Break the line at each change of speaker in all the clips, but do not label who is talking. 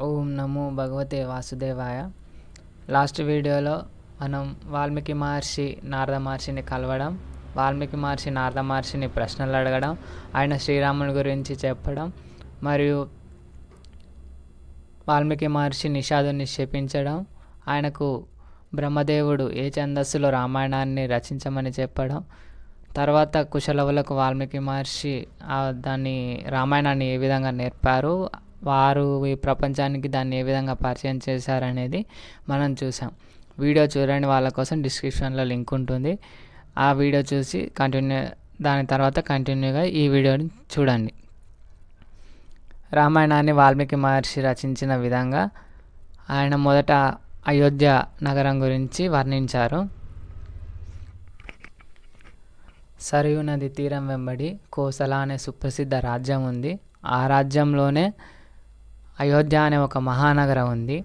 ఓం నమో భగవతే వాసుదేవాయ. లాస్ట్ వీడియోలో మనం వాల్మీకి మహర్షి నారద మహర్షిని కలవడం వాల్మీకి మహర్షి నారద మహర్షిని ప్రశ్నలు అడగడం ఆయన శ్రీరాముని గురించి చెప్పడం మరియు వాల్మీకి మహర్షి నిషాదుని శపించడం ఆయనకు బ్రహ్మదేవుడు ఏ ఛందస్సులో రామాయణాన్ని రచించమని చెప్పడం తర్వాత కుశలవులకు వాల్మీకి మహర్షి దాన్ని రామాయణాన్ని ఏ విధంగా నేర్పారు వారు ఈ ప్రపంచానికి దాన్ని ఏ విధంగా పరిచయం చేశారనేది మనం చూసాం. వీడియో చూడండి వాళ్ళ కోసం డిస్క్రిప్షన్లో లింక్ ఉంటుంది. ఆ వీడియో చూసి కంటిన్యూ దాని తర్వాత కంటిన్యూగా ఈ వీడియోని చూడండి. రామాయణాన్ని వాల్మీకి మహర్షి రచించిన విధంగా ఆయన మొదట అయోధ్య నగరం గురించి వర్ణించారు. సరయూ నది తీరం వెంబడి కోసల అనే సుప్రసిద్ధ రాజ్యం ఉంది. ఆ రాజ్యంలోనే అయోధ్య అనే ఒక మహానగరం ఉంది.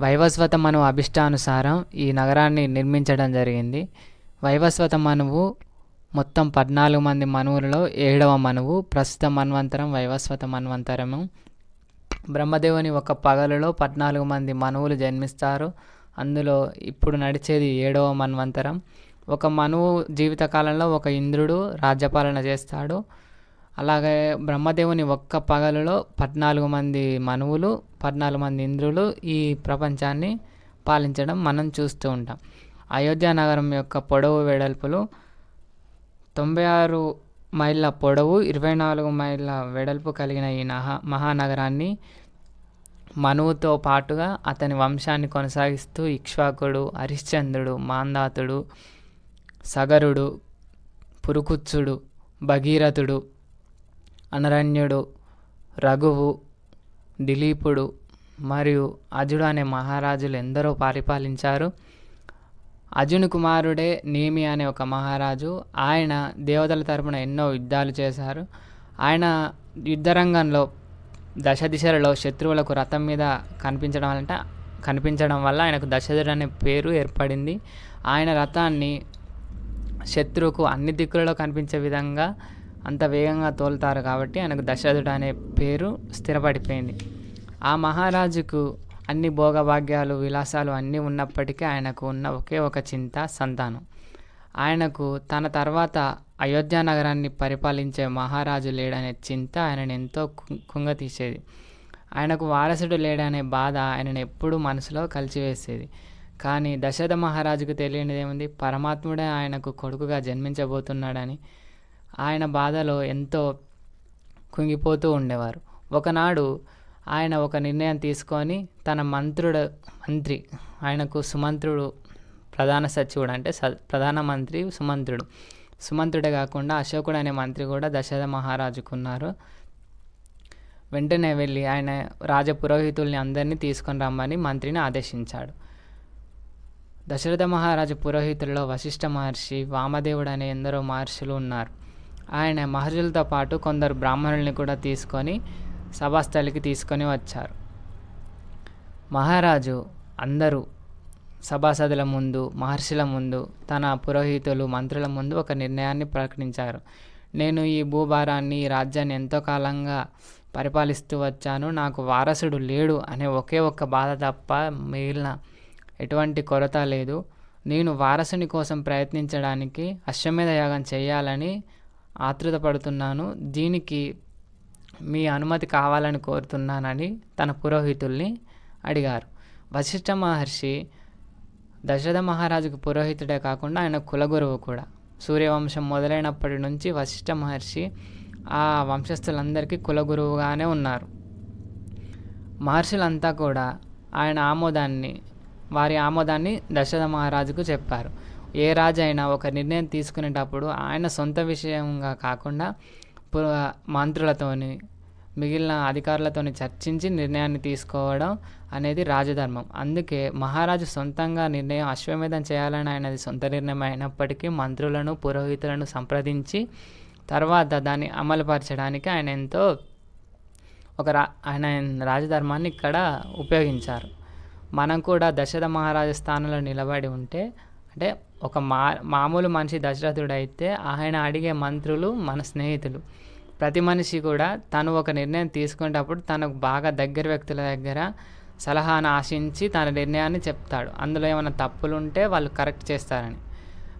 వైవస్వత మనువు అభిష్టానుసారం ఈ నగరాన్ని నిర్మించడం జరిగింది. వైవస్వత మనువు మొత్తం పద్నాలుగు మంది మనువులలో ఏడవ మనువు. ప్రస్తుత మన్వంతరం వైవస్వత మన్వంతరము. బ్రహ్మదేవుని ఒక పగలులో పద్నాలుగు మంది మనువులు జన్మిస్తారు. అందులో ఇప్పుడు నడిచేది ఏడవ మన్వంతరం. ఒక మనువు జీవితకాలంలో ఒక ఇంద్రుడు రాజ్యపాలన చేస్తాడు. అలాగే బ్రహ్మదేవుని ఒక్క పగలులో పద్నాలుగు మంది మనువులు పద్నాలుగు మంది ఇంద్రులు ఈ ప్రపంచాన్ని పాలించడం మనం చూస్తూ ఉంటాం. అయోధ్య నగరం యొక్క పొడవు వెడల్పులు తొంభై ఆరు మైళ్ళ పొడవు ఇరవై నాలుగు మైళ్ళ వెడల్పు కలిగిన ఈ నహా మహానగరాన్ని మనువుతో పాటుగా అతని వంశాన్ని కొనసాగిస్తూ ఇక్ష్వాకుడు హరిశ్చంద్రుడు మాందాతుడు సగరుడు పురుకుచ్చుడు భగీరథుడు అనరణ్యుడు రఘువు దిలీపుడు మరియు అజుడు అనే మహారాజులు ఎందరో పరిపాలించారు. అజుని కుమారుడే నేమి అనే ఒక మహారాజు. ఆయన దేవతల తరపున ఎన్నో యుద్ధాలు చేశారు. ఆయన యుద్ధరంగంలో దశ దిశలలో శత్రువులకు రథం మీద కనిపించడం వల్ల కనిపించడం వల్ల ఆయనకు దశదుడు అనే పేరు ఏర్పడింది. ఆయన రథాన్ని శత్రువుకు అన్ని దిక్కులలో కనిపించే విధంగా అంత వేగంగా తోలుతారు కాబట్టి ఆయనకు దశరథుడు అనే పేరు స్థిరపడిపోయింది. ఆ మహారాజుకు అన్ని భోగభాగ్యాలు విలాసాలు అన్నీ ఉన్నప్పటికీ ఆయనకు ఉన్న ఒకే ఒక చింత సంతానం. ఆయనకు తన తర్వాత అయోధ్య నగరాన్ని పరిపాలించే మహారాజు లేడనే చింత ఆయనను ఎంతో కుంగతీసేది. ఆయనకు వారసుడు లేడనే బాధ ఆయనను ఎప్పుడూ మనసులో కలిచివేసేది. కానీ దశరథ మహారాజుకు తెలియనిదేముంది? పరమాత్ముడే ఆయనకు కొడుకుగా జన్మించబోతున్నాడని ఆయన బాధలో ఎంతో కుంగిపోతూ ఉండేవారు. ఒకనాడు ఆయన ఒక నిర్ణయం తీసుకొని తన మంత్రుడు మంత్రి ఆయనకు సుమంత్రుడు ప్రధాన సచివుడు అంటే స ప్రధానమంత్రి సుమంత్రుడు. సుమంత్రుడే కాకుండా అశోకుడు అనే మంత్రి కూడా దశరథ మహారాజుకున్నారు. వెంటనే వెళ్ళి ఆయన రాజ పురోహితుల్ని అందరినీ తీసుకొని రమ్మని మంత్రిని ఆదేశించాడు. దశరథ మహారాజు పురోహితుల్లో వశిష్ఠ మహర్షి వామదేవుడు అనే ఎందరో మహర్షులు ఉన్నారు. ఆయన మహర్జులతో పాటు కొందరు బ్రాహ్మణుల్ని కూడా తీసుకొని సభాస్థలికి తీసుకొని వచ్చారు. మహారాజు అందరూ సభాసదుల ముందు మహర్షుల ముందు తన పురోహితులు మంత్రుల ముందు ఒక నిర్ణయాన్ని ప్రకటించారు. నేను ఈ భూభారాన్ని ఈ రాజ్యాన్ని ఎంతో కాలంగా పరిపాలిస్తూ వచ్చాను. నాకు వారసుడు లేడు అనే ఒకే ఒక్క బాధ తప్ప మిగిలిన ఎటువంటి కొరత లేదు. నేను వారసుని కోసం ప్రయత్నించడానికి అశ్వమేధ యాగం చేయాలని ఆతృత పడుతున్నాను. దీనికి మీ అనుమతి కావాలని కోరుతున్నానని తన పురోహితుల్ని అడిగారు. వశిష్ఠ మహర్షి దశరథ మహారాజుకు పురోహితుడే కాకుండా ఆయన కులగురువు కూడా. సూర్యవంశం మొదలైనప్పటి నుంచి వశిష్ఠ మహర్షి ఆ వంశస్థులందరికీ కులగురువుగానే ఉన్నారు. మహర్షులంతా కూడా ఆయన ఆమోదాన్ని వారి ఆమోదాన్ని దశరథ మహారాజుకు చెప్పారు. ఏ రాజు అయినా ఒక నిర్ణయం తీసుకునేటప్పుడు ఆయన సొంత విషయంగా కాకుండా మంత్రులతోని మిగిలిన అధికారులతోని చర్చించి నిర్ణయాన్ని తీసుకోవడం అనేది రాజధర్మం. అందుకే మహారాజు సొంతంగా నిర్ణయం అశ్వమేధం చేయాలని ఆయనది సొంత నిర్ణయం అయినప్పటికీ మంత్రులను పురోహితులను సంప్రదించి తర్వాత దాన్ని అమలుపరచడానికి ఆయన ఎంతో ఒక రా ఆయన రాజధర్మాన్ని ఇక్కడ ఉపయోగించారు. మనం కూడా దశరథ మహారాజు స్థానంలో నిలబడి ఉంటే అంటే ఒక మా మామూలు మనిషి దశరథుడు అయితే ఆయన అడిగే మంత్రులు మన స్నేహితులు. ప్రతి మనిషి కూడా తను ఒక నిర్ణయం తీసుకునేటప్పుడు తనకు బాగా దగ్గర వ్యక్తుల దగ్గర సలహాను ఆశించి తన నిర్ణయాన్ని చెప్తాడు. అందులో ఏమైనా తప్పులు ఉంటే వాళ్ళు కరెక్ట్ చేస్తారని.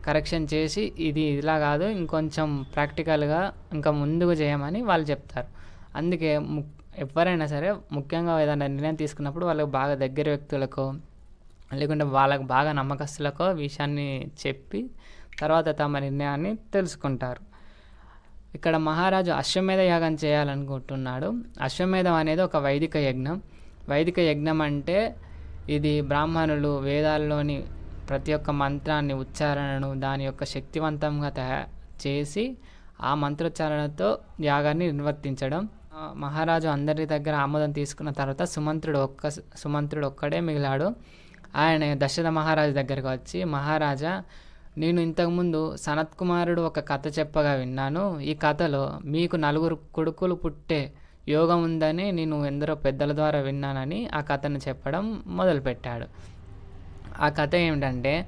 కరెక్షన్ చేసి ఇది ఇలా కాదు ఇంకొంచెం ప్రాక్టికల్గా ఇంకా ముందుకు చేయమని వాళ్ళు చెప్తారు. అందుకే ము ఎవరైనా సరే ముఖ్యంగా ఏదైనా నిర్ణయం తీసుకున్నప్పుడు వాళ్ళకి బాగా దగ్గర వ్యక్తులకు లేకుంటే వాళ్ళకు బాగా నమ్మకస్తులకు విషయాన్ని చెప్పి తర్వాత తమ నిర్ణయాన్ని తెలుసుకుంటారు. ఇక్కడ మహారాజు అశ్వమేధ యాగం చేయాలనుకుంటున్నాడు. అశ్వమేధం అనేది ఒక వైదిక యజ్ఞం. వైదిక యజ్ఞం అంటే ఇది బ్రాహ్మణులు వేదాల్లోని ప్రతి ఒక్క మంత్రాన్ని ఉచ్చారణను దాని యొక్క శక్తివంతంగా తయా చేసి ఆ మంత్రోచ్చారణతో యాగాన్ని నిర్వర్తించడం. మహారాజు అందరి దగ్గర ఆమోదం తీసుకున్న తర్వాత సుమంత్రుడు ఒక్క సుమంత్రుడు ఒక్కడే మిగిలాడు. ఆయన దశరథ మహారాజు దగ్గరకు వచ్చి మహారాజా నేను ఇంతకుముందు సనత్ కుమారుడు ఒక కథ చెప్పగా విన్నాను. ఈ కథలో మీకు నలుగురు కొడుకులు పుట్టే యోగం ఉందని నేను ఎందరో పెద్దల ద్వారా విన్నానని ఆ కథను చెప్పడం మొదలుపెట్టాడు. ఆ కథ ఏమిటంటే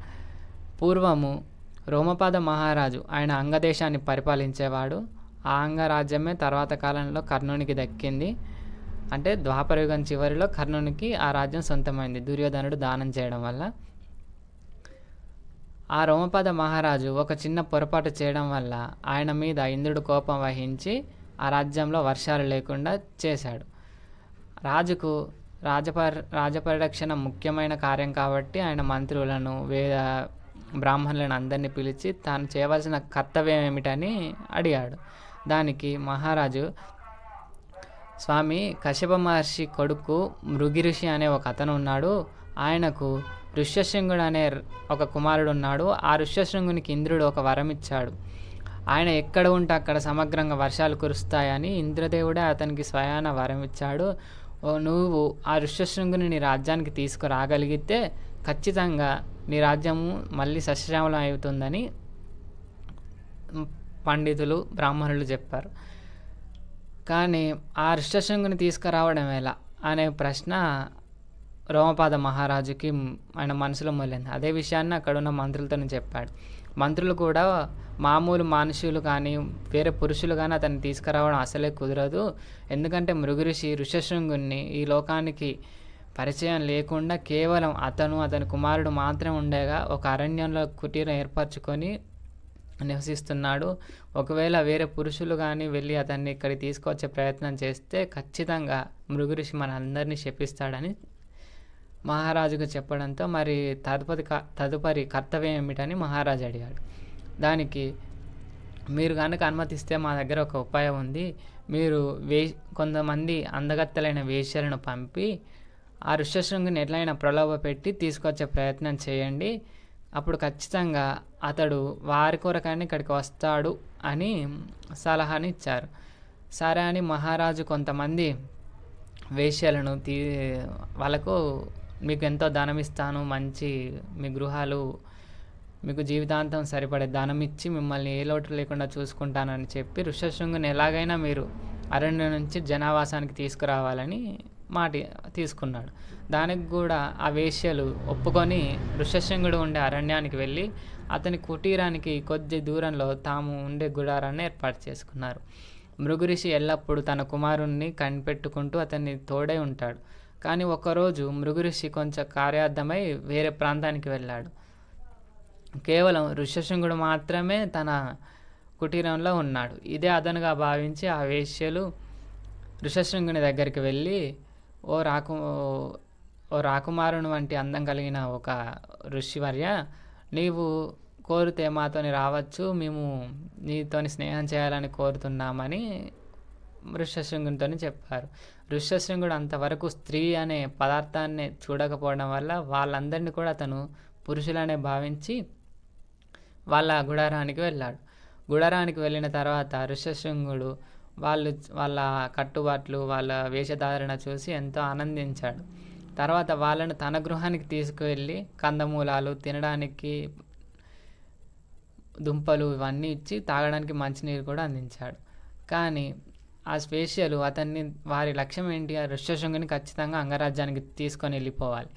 పూర్వము రోమపాద మహారాజు ఆయన అంగదేశాన్ని పరిపాలించేవాడు. ఆ అంగరాజ్యమే తర్వాత కాలంలో కర్ణునికి దక్కింది. అంటే ద్వాపరయుగం చివరిలో కర్ణునికి ఆ రాజ్యం సొంతమైంది. దుర్యోధనుడు దానం చేయడం వల్ల. ఆ రోమపద మహారాజు ఒక చిన్న పొరపాటు చేయడం వల్ల ఆయన మీద ఇంద్రుడు కోపం వహించి ఆ రాజ్యంలో వర్షాలు లేకుండా చేశాడు. రాజుకు రాజపరి రాజపరిరక్షణ ముఖ్యమైన కార్యం కాబట్టి ఆయన మంత్రులను వేద బ్రాహ్మణులను అందరినీ పిలిచి తాను చేయవలసిన కర్తవ్యం ఏమిటని అడిగాడు. దానికి మహారాజు స్వామి కశ్యప మహర్షి కొడుకు మృగి ఋషి అనే ఒక అతను ఉన్నాడు. ఆయనకు ఋష్యశృంగుడు అనే ఒక కుమారుడు ఉన్నాడు. ఆ ఋష్యశృంగునికి ఇంద్రుడు ఒక వరం ఇచ్చాడు. ఆయన ఎక్కడ ఉంటే అక్కడ సమగ్రంగా వర్షాలు కురుస్తాయని ఇంద్రదేవుడే అతనికి స్వయాన వరం ఇచ్చాడు. ఓ నువ్వు ఆ ఋష్యశృంగుని నీ రాజ్యానికి తీసుకురాగలిగితే ఖచ్చితంగా నీ రాజ్యము మళ్ళీ సస్యశ్యామలం అవుతుందని పండితులు బ్రాహ్మణులు చెప్పారు. కానీ ఆ ఋష్యశృంగుని తీసుకురావడం ఎలా అనే ప్రశ్న రోమపాద మహారాజుకి ఆయన మనసులో మొలింది. అదే విషయాన్ని అక్కడ ఉన్న మంత్రులతో చెప్పాడు. మంత్రులు కూడా మామూలు మనుషులు కానీ వేరే పురుషులు కానీ అతన్ని తీసుకురావడం అసలే కుదరదు. ఎందుకంటే మృగురిషి ఋషశృంగుణ్ణి ఈ లోకానికి పరిచయం లేకుండా కేవలం అతను అతని కుమారుడు మాత్రమే ఉండేగా ఒక అరణ్యంలో కుటీరం ఏర్పరచుకొని నివసిస్తున్నాడు. ఒకవేళ వేరే పురుషులు కానీ వెళ్ళి అతన్ని ఇక్కడికి తీసుకొచ్చే ప్రయత్నం చేస్తే ఖచ్చితంగా మృగురిషి మన అందరినీ శపిస్తాడని మహారాజుకు చెప్పడంతో మరి తదుపరి క- తదుపరి కర్తవ్యం ఏమిటని మహారాజు అడిగాడు. దానికి మీరు కనుక అనుమతిస్తే మా దగ్గర ఒక ఉపాయం ఉంది. మీరు వే కొంతమంది అందగత్తెలైన వేశ్యలను పంపి ఆ ఋష్యశృంగిని ఎట్లయినా ప్రలోభ పెట్టి తీసుకొచ్చే ప్రయత్నం చేయండి. అప్పుడు ఖచ్చితంగా అతడు వారి కొరకని ఇక్కడికి వస్తాడు అని సలహాని ఇచ్చారు. సరే అని మహారాజు కొంతమంది వేష్యలను తీ వాళ్ళకు మీకు ఎంతో ధనం ఇస్తాను మంచి మీ గృహాలు మీకు జీవితాంతం సరిపడే ధనం ఇచ్చి మిమ్మల్ని ఏ లోటు లేకుండా చూసుకుంటానని చెప్పి ఋషశృంగుని ఎలాగైనా మీరు అరణ్యం నుంచి జనావాసానికి తీసుకురావాలని మాట తీసుకున్నాడు. దానికి కూడా ఆ వేశ్యలు ఒప్పుకొని ఋషశృంగుడు ఉండే అరణ్యానికి వెళ్ళి అతని కుటీరానికి కొద్ది దూరంలో తాము ఉండే గుడారాన్ని ఏర్పాటు చేసుకున్నారు. మృగురిషి ఎల్లప్పుడూ తన కుమారుణ్ణి కనిపెట్టుకుంటూ అతన్ని తోడే ఉంటాడు. కానీ ఒకరోజు మృగురిషి కొంచెం కార్యార్థమై వేరే ప్రాంతానికి వెళ్ళాడు. కేవలం ఋష్యశృంగుడు మాత్రమే తన కుటీరంలో ఉన్నాడు. ఇదే అదనుగా భావించి ఆ వేశ్యలు ఋషశృంగుని దగ్గరికి వెళ్ళి ఓ రాకు ఓ రాకుమారుని వంటి అందం కలిగిన ఒక ఋషివర్య నీవు కోరితే మాతోని రావచ్చు మేము నీతోని స్నేహం చేయాలని కోరుతున్నామని ఋష్యశృంగునితో చెప్పారు. ఋష్యశృంగుడు అంతవరకు స్త్రీ అనే పదార్థాన్ని చూడకపోవడం వల్ల వాళ్ళందరినీ కూడా అతను పురుషులనే భావించి వాళ్ళ గుడారానికి వెళ్ళాడు. గుడారానికి వెళ్ళిన తర్వాత ఋష్యశృంగుడు వాళ్ళు వాళ్ళ కట్టుబాట్లు వాళ్ళ వేషధారణ చూసి ఎంతో ఆనందించాడు. తర్వాత వాళ్ళను తన గృహానికి తీసుకువెళ్ళి కందమూలాలు తినడానికి దుంపలు ఇవన్నీ ఇచ్చి తాగడానికి మంచినీరు కూడా అందించాడు. కానీ ఆ స్పేషియలు అతన్ని వారి లక్ష్యం ఏంటి? ఆ ఋష్యశృంగుని ఖచ్చితంగా అంగరాజ్యానికి తీసుకొని వెళ్ళిపోవాలి.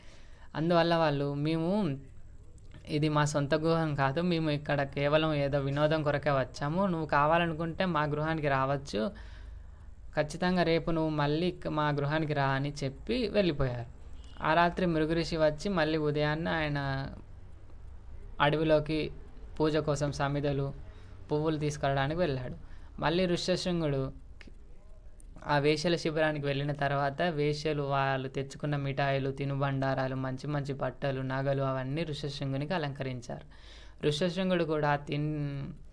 అందువల్ల వాళ్ళు మేము ఇది మా సొంత గృహం కాదు. మేము ఇక్కడ కేవలం ఏదో వినోదం కొరకే వచ్చాము. నువ్వు కావాలనుకుంటే మా గృహానికి రావచ్చు. ఖచ్చితంగా రేపు నువ్వు మళ్ళీ మా గృహానికి రా అని చెప్పి వెళ్ళిపోయారు. ఆ రాత్రి మృగరిషి వచ్చి మళ్ళీ ఉదయాన్నే ఆయన అడవిలోకి పూజ కోసం సమిధలు పువ్వులు తీసుకెళ్ళడానికి వెళ్ళాడు. మళ్ళీ ఋష్యశృంగుడు ఆ వేశ్యల శిబిరానికి వెళ్ళిన తర్వాత వేశ్యలు వాళ్ళు తెచ్చుకున్న మిఠాయిలు తినుబండారాలు మంచి మంచి బట్టలు నగలు అవన్నీ ఋషశృంగునికి అలంకరించారు. ఋషశృంగుడు కూడా తిన్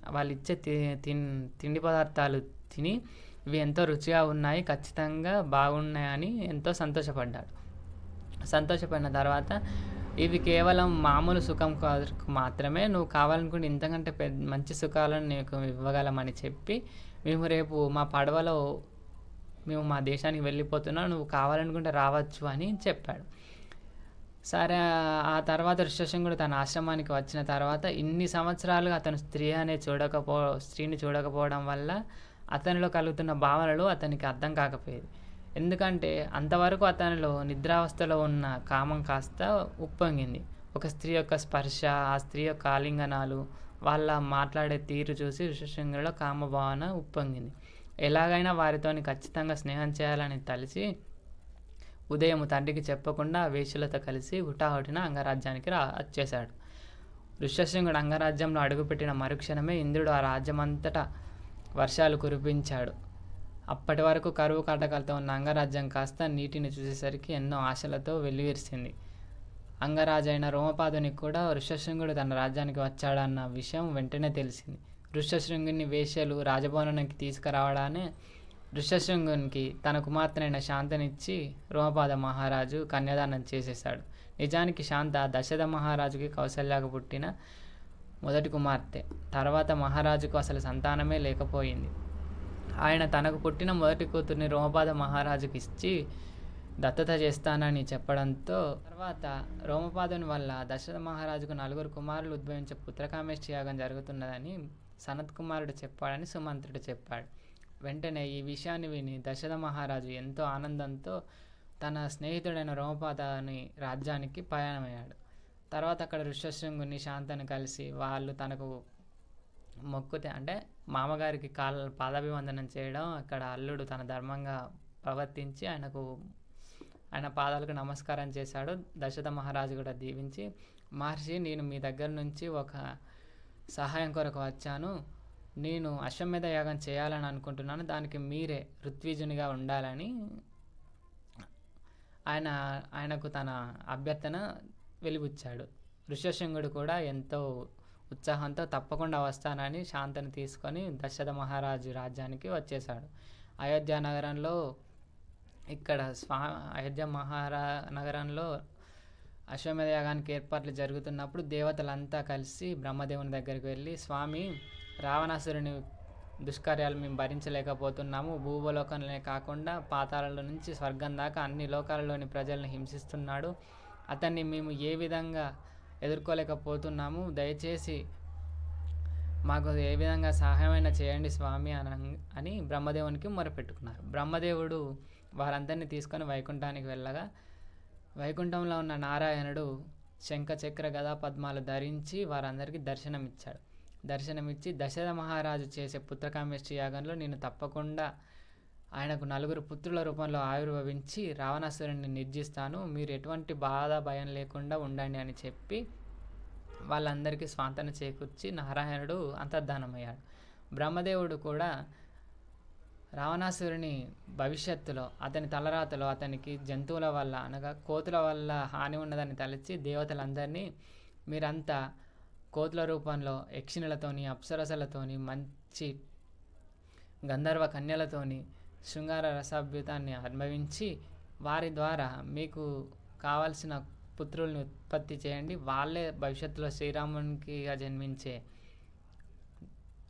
వాళ్ళు ఇచ్చే తి తిన్ తిండి పదార్థాలు తిని ఇవి ఎంతో రుచిగా ఉన్నాయి ఖచ్చితంగా బాగున్నాయని ఎంతో సంతోషపడ్డాడు. సంతోషపడిన తర్వాత ఇవి కేవలం మామూలు సుఖం మాత్రమే నువ్వు కావాలనుకుంటే ఇంతకంటే పెద్ద మంచి సుఖాలను నీకు ఇవ్వగలమని చెప్పి మేము రేపు మా పడవలో మేము మా దేశానికి వెళ్ళిపోతున్నాం నువ్వు కావాలనుకుంటే రావచ్చు అని చెప్పాడు. సరే ఆ తర్వాత ఋషశృంగుడు తన ఆశ్రమానికి వచ్చిన తర్వాత ఇన్ని సంవత్సరాలు అతను స్త్రీ అనే చూడకపో స్త్రీని చూడకపోవడం వల్ల అతనిలో కలుగుతున్న భావనలు అతనికి అర్థం కాకపోయేది. ఎందుకంటే అంతవరకు అతనిలో నిద్రావస్థలో ఉన్న కామం కాస్త ఉప్పొంగింది. ఒక స్త్రీ యొక్క స్పర్శ ఆ స్త్రీ యొక్క ఆలింగనాలు వాళ్ళ మాట్లాడే తీరు చూసి ఋషశృంగుడిలో కామభావన ఉప్పొంగింది. ఎలాగైనా వారితోని ఖచ్చితంగా స్నేహం చేయాలని తలిచి ఉదయం తండ్రికి చెప్పకుండా వేషులతో కలిసి హుటాహుటిన అంగరాజ్యానికి రా వచ్చేశాడు. ఋష్యశృంగుడు అంగరాజ్యంలో అడుగుపెట్టిన మరుక్షణమే ఇంద్రుడు ఆ రాజ్యమంతటా వర్షాలు కురిపించాడు. అప్పటి వరకు కరువు కాటకాలతో ఉన్న అంగరాజ్యం కాస్త నీటిని చూసేసరికి ఎన్నో ఆశలతో వెల్లివిరిసింది. అంగరాజైన రోమపాదునికి కూడా ఋష్యశృంగుడు తన రాజ్యానికి వచ్చాడన్న విషయం వెంటనే తెలిసింది. ఋష్యశృంగుని వేశ్యలు రాజభవనానికి తీసుకురావడానే ఋష్యశృంగునికి తన కుమార్తెనైన శాంతనిచ్చి రోమపాద మహారాజు కన్యాదానం చేసేశాడు. నిజానికి శాంత దశరథ మహారాజుకి కౌశల్యాకు పుట్టిన మొదటి కుమార్తె. తర్వాత మహారాజుకు అసలు సంతానమే లేకపోయింది. ఆయన తనకు పుట్టిన మొదటి కూతుర్ని రోమపాద మహారాజుకి ఇచ్చి దత్తత చేస్తానని చెప్పడంతో తర్వాత రోమపాదుని వల్ల దశరథ మహారాజుకు నలుగురు కుమారులు ఉద్భవించే పుత్రకామేష్టి యాగం జరుగుతున్నదని సనత్ కుమారుడు చెప్పాడని సుమంత్రుడు చెప్పాడు. వెంటనే ఈ విషయాన్ని విని దశరథ మహారాజు ఎంతో ఆనందంతో తన స్నేహితుడైన రోమపాదని రాజ్యానికి ప్రయాణమయ్యాడు. తర్వాత అక్కడ ఋషశృంగుని శాంతను కలిసి వాళ్ళు తనకు మొక్కుతే అంటే మామగారికి కాళ్ళ పాదాభివందనం చేయడం అక్కడ అల్లుడు తన ధర్మంగా ప్రవర్తించి ఆయనకు ఆయన పాదాలకు నమస్కారం చేశాడు. దశరథ మహారాజు కూడా దీవించి మహర్షి నేను మీ దగ్గర నుంచి ఒక సహాయం కొరకు వచ్చాను. నేను అశ్వమేధ యాగం చేయాలని అనుకుంటున్నాను. దానికి మీరే ఋత్విజునిగా ఉండాలని ఆయన ఆయనకు తన అభ్యర్థన వెలిబుచ్చాడు. ఋషశృంగుడు కూడా ఎంతో ఉత్సాహంతో తప్పకుండా వస్తానని శాంతిని తీసుకొని దశరథ మహారాజు రాజ్యానికి వచ్చేశాడు. అయోధ్య నగరంలో ఇక్కడ స్వా అయోధ్య మహారా నగరంలో అశ్వమేధ యాగానికి ఏర్పాట్లు జరుగుతున్నప్పుడు దేవతలంతా కలిసి బ్రహ్మదేవుని దగ్గరికి వెళ్ళి స్వామి రావణాసురుని దుష్కార్యాలు మేము భరించలేకపోతున్నాము. భూలోకంలోనే కాకుండా పాతాళంలో నుంచి స్వర్గం దాకా అన్ని లోకాలలోని ప్రజలను హింసిస్తున్నాడు. అతన్ని మేము ఏ విధంగా ఎదుర్కోలేకపోతున్నాము? దయచేసి మాకు ఏ విధంగా సహాయమైనా చేయండి స్వామి అని అని బ్రహ్మదేవునికి మొరపెట్టుకున్నారు. బ్రహ్మదేవుడు వారందరినీ తీసుకొని వైకుంఠానికి వెళ్ళగా వైకుంఠంలో ఉన్న నారాయణుడు శంఖ చక్ర గదా పద్మాలు ధరించి వారందరికీ దర్శనమిచ్చాడు. దర్శనమిచ్చి దశరథ మహారాజు చేసే పుత్రకామేష్టి యాగంలో నేను తప్పకుండా ఆయనకు నలుగురు పుత్రుల రూపంలో ఆవిర్భవించి రావణాసురుడిని నిర్జిస్తాను. మీరు ఎటువంటి బాధ భయం లేకుండా ఉండండి అని చెప్పి వాళ్ళందరికీ స్వాంతన చేకూర్చి నారాయణుడు అంతర్ధానమయ్యాడు. బ్రహ్మదేవుడు కూడా రావణాసురుని భవిష్యత్తులో అతని తలరాతలో అతనికి జంతువుల వల్ల అనగా కోతుల వల్ల హాని ఉన్నదని తలచి దేవతలందరినీ మీరంతా కోతుల రూపంలో యక్షిణులతోని అప్సరసలతోని మంచి గంధర్వ కన్యలతోని శృంగార రసాభ్యుతాన్ని అనుభవించి వారి ద్వారా మీకు కావలసిన పుత్రుల్ని ఉత్పత్తి చేయండి. వాళ్ళే భవిష్యత్తులో శ్రీరామునికి జన్మించే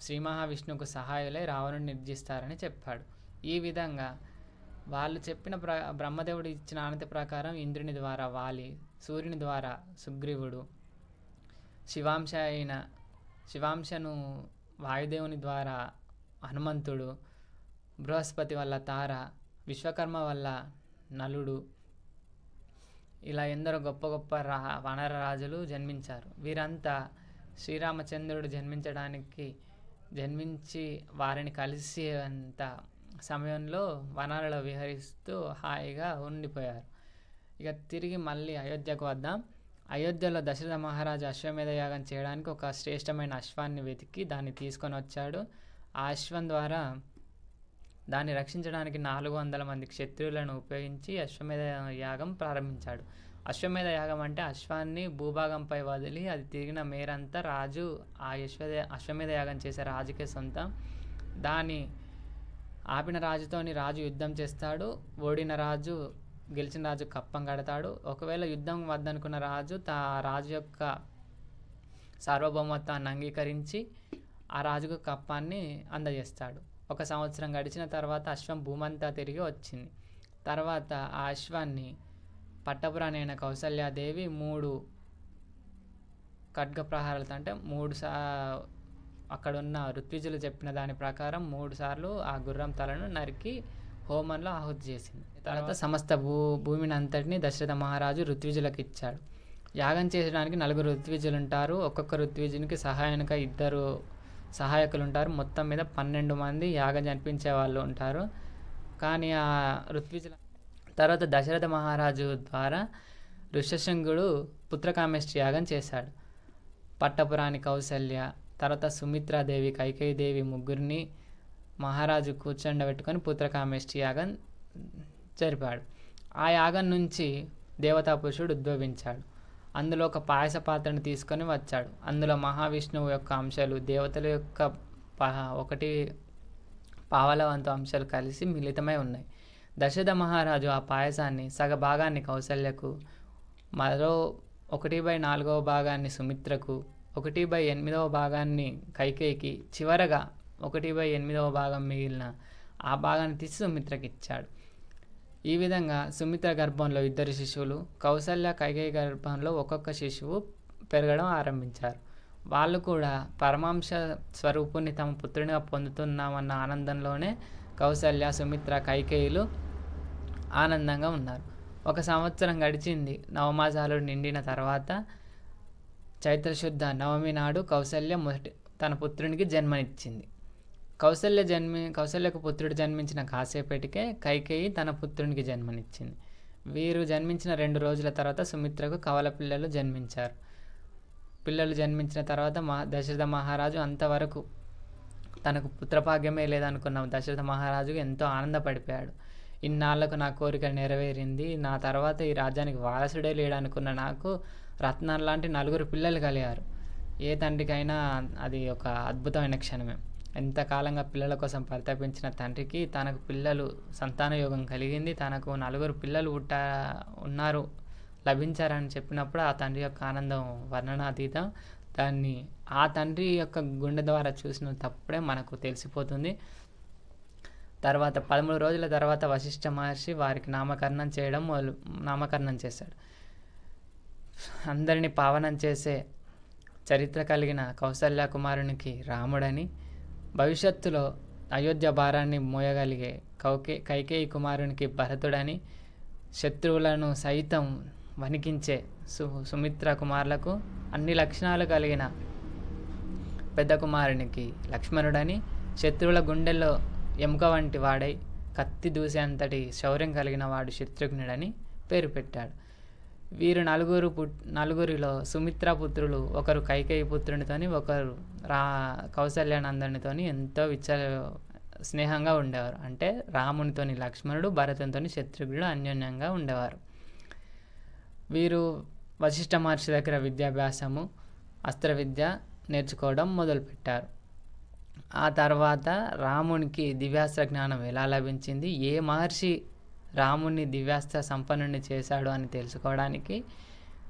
శ్రీ మహావిష్ణువుకు సహాయులై రావణుని నిర్జిస్తారని చెప్పాడు. ఈ విధంగా వాళ్ళు చెప్పిన ప్ర బ్రహ్మదేవుడు ఇచ్చిన ఆనతి ప్రకారం ఇంద్రుని ద్వారా వాలి సూర్యుని ద్వారా సుగ్రీవుడు శివాంశ అయిన శివాంశను వాయుదేవుని ద్వారా హనుమంతుడు బృహస్పతి వల్ల తార విశ్వకర్మ వల్ల నలుడు ఇలా ఎందరో గొప్ప గొప్ప రా వనర రాజులు జన్మించారు. వీరంతా శ్రీరామచంద్రుడు జన్మించడానికి జన్మించి వారిని కలిసి అంత సమయంలో వనాలలో విహరిస్తూ హాయిగా ఉండిపోయారు. ఇక తిరిగి మళ్ళీ అయోధ్యకు వద్దాం. అయోధ్యలో దశరథ మహారాజు అశ్వమేధ యాగం చేయడానికి ఒక శ్రేష్టమైన అశ్వాన్ని వెతికి దాన్ని తీసుకొని వచ్చాడు. ఆ అశ్వం ద్వారా దాన్ని రక్షించడానికి నాలుగు వందల మంది క్షత్రియులను ఉపయోగించి అశ్వమేధ యాగం ప్రారంభించాడు. అశ్వమేధ యాగం అంటే అశ్వాన్ని భూభాగంపై వదిలి అది తిరిగిన మేరంతా రాజు ఆ అశ్వద అశ్వమేధ యాగం చేసే రాజుకే సొంతం. దాని ఆపిన రాజుతోని రాజు యుద్ధం చేస్తాడు. ఓడిన రాజు గెలిచిన రాజు కప్పం కడతాడు. ఒకవేళ యుద్ధం వద్దనుకున్న రాజు తా రాజు యొక్క సార్వభౌమత్వాన్ని అంగీకరించి ఆ రాజుకు కప్పాన్ని అందజేస్తాడు. ఒక సంవత్సరం గడిచిన తర్వాత అశ్వం భూమంతా తిరిగి వచ్చింది. తర్వాత ఆ అశ్వాన్ని పట్టపురాణి అయిన కౌసల్యాదేవి మూడు ఖడ్గ ప్రహారాలతో అంటే మూడు సా అక్కడున్న ఋత్విజులు చెప్పిన దాని ప్రకారం మూడు సార్లు ఆ గుర్రం తలను నరికి హోమంలో ఆహుతి చేసింది. తర్వాత సమస్త భూ భూమిని అంతటిని దశరథ మహారాజు ఋత్విజులకు ఇచ్చాడు. యాగం చేయడానికి నలుగురు ఋత్విజులు ఉంటారు ఒక్కొక్క ఋత్విజునికి సహాయానికి ఇద్దరు సహాయకులు ఉంటారు మొత్తం మీద పన్నెండు మంది యాగం జరిపించే వాళ్ళు ఉంటారు. కానీ ఆ ఋత్విజుల తర్వాత దశరథ మహారాజు ద్వారా ఋషశృంగుడు పుత్రకామేష్టి యాగం చేశాడు. పట్టపురాణి కౌశల్య తర్వాత సుమిత్రాదేవి కైకేయీదేవి ముగ్గురిని మహారాజు కూర్చోండబెట్టుకొని పుత్రకామేష్టి యాగం జరిపాడు. ఆ యాగం నుంచి దేవతా పురుషుడు ఉద్భవించాడు. అందులో ఒక పాయస పాత్రను తీసుకొని వచ్చాడు. అందులో మహావిష్ణువు యొక్క అంశాలు దేవతల యొక్క ఒకటి పావల వంతు అంశాలు కలిసి మిళితమై ఉన్నాయి. దశరథ మహారాజు ఆ పాయసాన్ని సగ భాగాన్ని కౌసల్యకు మరో ఒకటి బై నాలుగవ భాగాన్ని సుమిత్రకు ఒకటి బై ఎనిమిదవ భాగాన్ని కైకేయికి చివరగా ఒకటి బై ఎనిమిదవ భాగం మిగిలిన ఆ భాగాన్ని తీసి సుమిత్రకి ఇచ్చాడు. ఈ విధంగా సుమిత్ర గర్భంలో ఇద్దరు శిశువులు కౌసల్య కైకేయి గర్భంలో ఒక్కొక్క శిశువు పెరగడం ఆరంభించారు. వాళ్ళు కూడా పరమాంశ స్వరూపుని తమ పుత్రునిగా పొందుతున్నామన్న ఆనందంలోనే కౌసల్య సుమిత్ర కైకేయులు ఆనందంగా ఉన్నారు. ఒక సంవత్సరం గడిచింది. నవమాసాలు నిండిన తర్వాత చైత్రశుద్ధ నవమి నాడు కౌసల్య మొదటి తన పుత్రునికి జన్మనిచ్చింది. కౌసల్య జన్మి కౌసల్యకు పుత్రుడు జన్మించిన కాసేపటికే కైకేయి తన పుత్రునికి జన్మనిచ్చింది. వీరు జన్మించిన రెండు రోజుల తర్వాత సుమిత్రకు కవల పిల్లలు జన్మించారు. పిల్లలు జన్మించిన తర్వాత మా దశరథ మహారాజు అంతవరకు తనకు పుత్రభాగ్యమే లేదనుకున్న దశరథ మహారాజు ఎంతో ఆనందపడిపోయాడు. ఇన్నాళ్ళకు నా కోరిక నెరవేరింది. నా తర్వాత ఈ రాజ్యానికి వారసుడే లేడనుకున్న నాకు రత్నాలు లాంటి నలుగురు పిల్లలు కలిగారు. ఏ తండ్రికైనా అది ఒక అద్భుతమైన క్షణమే. ఎంతకాలంగా పిల్లల కోసం పరితపించిన తండ్రికి తనకు పిల్లలు సంతాన యోగం కలిగింది. తనకు నలుగురు పిల్లలు పుట్ట ఉన్నారు లభించారని చెప్పినప్పుడు ఆ తండ్రి యొక్క ఆనందం వర్ణనాతీతం. దాన్ని ఆ తండ్రి యొక్క గుండె ద్వారా చూసిన తప్పుడే మనకు తెలిసిపోతుంది. తర్వాత పదమూడు రోజుల తర్వాత వశిష్ఠ మహర్షి వారికి నామకరణం చేయడం మొదలు నామకరణం చేశాడు. అందరినీ పావనం చేసే చరిత్ర కలిగిన కౌసల్య కుమారునికి రాముడని భవిష్యత్తులో అయోధ్య భారాన్ని మోయగలిగే కౌకే కైకేయి కుమారునికి భరతుడని శత్రువులను సైతం వణికించే సు సుమిత్ర కుమారులకు అన్ని లక్షణాలు కలిగిన పెద్ద కుమారునికి లక్ష్మణుడని శత్రువుల గుండెల్లో ఎముక వంటి వాడై కత్తి దూసే అంతటి శౌర్యం కలిగిన వాడు శత్రుఘ్నుడని పేరు పెట్టాడు. వీరు నలుగురు పుట్ నలుగురిలో సుమిత్ర పుత్రులు ఒకరు కైకేయి పుత్రునితోని ఒకరు రా కౌశల్యానందనితోని ఎంతో విచ్చ స్నేహంగా ఉండేవారు. అంటే రామునితోని లక్ష్మణుడు భరతునితోని శత్రుఘ్నుడు అన్యోన్యంగా ఉండేవారు. వీరు వశిష్ఠ మహర్షి దగ్గర విద్యాభ్యాసము అస్త్ర విద్య నేర్చుకోవడం మొదలుపెట్టారు. ఆ తర్వాత రామునికి దివ్యాస్త్ర జ్ఞానం ఎలా లభించింది? ఏ మహర్షి రాముణ్ణి దివ్యాస్త్ర సంపన్నుని చేశాడు అని తెలుసుకోవడానికి?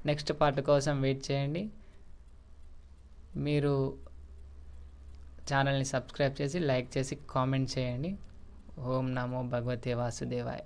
నెక్స్ట్ పార్ట్ కోసం వెయిట్ చేయండి. మీరు ఛానల్ని సబ్స్క్రైబ్ చేసి లైక్ చేసి కామెంట్ చేయండి. ఓం నమో భగవతే వాసుదేవాయ.